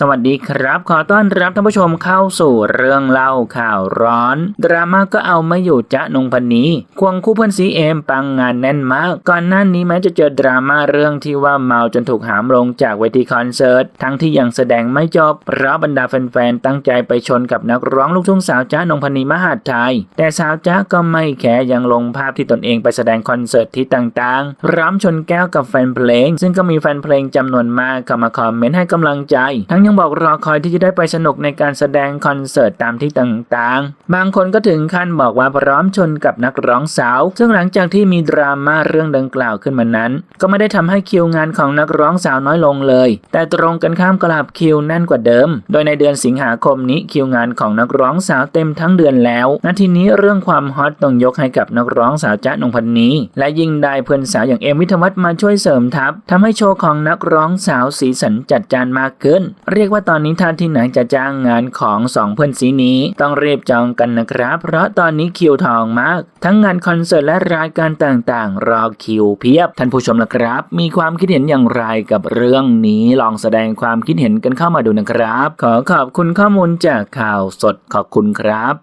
สวัสดีครับ ขอต้อนรับท่านผู้ชมเข้าสู่เรื่องเล่าข่าวร้อน ดราม่าก็เอาไม่อยู่จะนงพันนีควงคู่เพื่อนซีเอมปังงานแน่นมาก ก่อนหน้านี้แม้จะเจอดราม่าเรื่องที่ว่าเมาจนถูกหามลงจากเวทีคอนเสิร์ต ทั้งที่ยังแสดงไม่จบเพราะบรรดาแฟนๆตั้งใจไปชนกับนักร้องลูกทุ่งสาวจ๊ะนงพันนีมหาดไทย แต่สาวจ๊ะก็ไม่แคร์ยังลงภาพที่ตนเองไปแสดงคอนเสิร์ตที่ต่างๆร้อมชนแก้วกับแฟนเพลง ซึ่งก็มีแฟนเพลงจำนวนมากเข้ามาคอมเมนต์ให้กำลังใจทั้งยังบอกรอคอยที่จะได้ไปสนุกในการแสดงคอนเสิร์ตตามที่ต่างๆ บางคนก็ถึงขั้นบอกว่าพร้อมชนกับนักร้องสาว ซึ่งหลังจากที่มีดราม่าเรื่องดังกล่าวขึ้นมานั้น ก็ไม่ได้ทำให้คิวงานของนักร้องสาวน้อยลงเลย แต่ตรงกันข้ามกลับคิวแน่นกว่าเดิม โดยในเดือนสิงหาคมนี้คิวงานของนักร้องสาวเต็มทั้งเดือนแล้วนาทีนี้เรื่องความฮอตต้องยกให้กับนักร้องสาวจ๊ะนงพันนีและยิ่งได้เพื่อนสาวอย่างเอมวิทวัฒน์มาช่วยเสริมทัพทำให้โชว์ของนักร้องสาวสีสันจัดจานมากขึ้นเรียกว่าตอนนี้ท่านที่ไหนจะจ้างงานของสองเพื่อนสีนี้ ต้องรีบจองกันนะครับ เพราะตอนนี้คิวทองมาก ทั้งงานคอนเสิร์ตและรายการต่างๆ รอคิวเพียบ ท่านผู้ชมละครับ มีความคิดเห็นอย่างไรกับเรื่องนี้ลองแสดงความคิดเห็นกันเข้ามาดูนะครับ ขอขอบคุณข้อมูลจากข่าวสดขอบคุณครับ